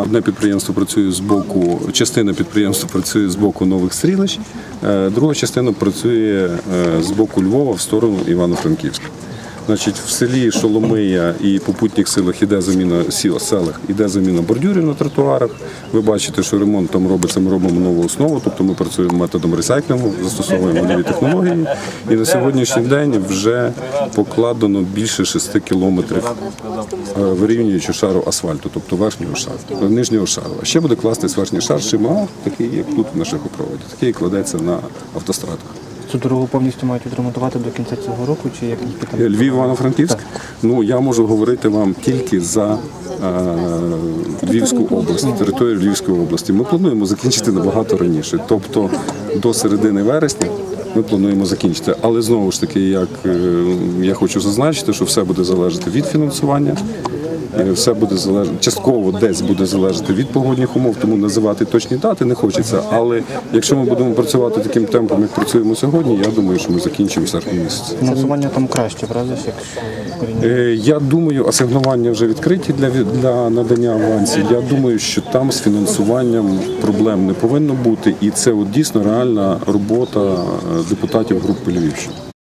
Одне підприємство працює з боку, частина підприємства працює з боку нових стрілищ, е, друга частина працює е, з боку Львова в сторону Івано-Франківська. Значить, в селі Шоломия і попутніх селах іде заміна сіл, селах, іде заміна бордюрів на тротуарах. Ви бачите, що ремонт там робиться, ми робимо нову основу, тобто ми працюємо методом ресайклінгу, застосовуємо нові технології. І на сьогоднішній день вже покладено більше 6 кілометрів е, вирівнюючи шару асфальту, тобто верхнього шару, нижнього шару. А ще буде кластись верхній шар шима, такий, як тут на шляхопроводі, такий кладеться на автострадах. Цю дорогу повністю мають відремонтувати до кінця цього року, чи як які там Львів Івано-Франківськ. Ну я можу говорити вам тільки за е, Львівську область, територію Львівської області. Ми плануємо закінчити набагато раніше, тобто до середини вересня. Ми плануємо закінчити, але знову ж таки, як е, я хочу зазначити, що все буде залежати від фінансування, все буде залежати частково десь буде залежати від погодних умов, тому називати точні дати не хочеться. Але якщо ми будемо працювати таким темпом, як працюємо сьогодні, я думаю, що ми закінчимо серпні місяці. фінансування там краще, правда? Е, Я думаю, асигнування вже відкриті для, для надання авансів. Я думаю, що там з фінансуванням проблем не повинно бути, і це от дійсно реальна робота е, депутатів групи Львівщини.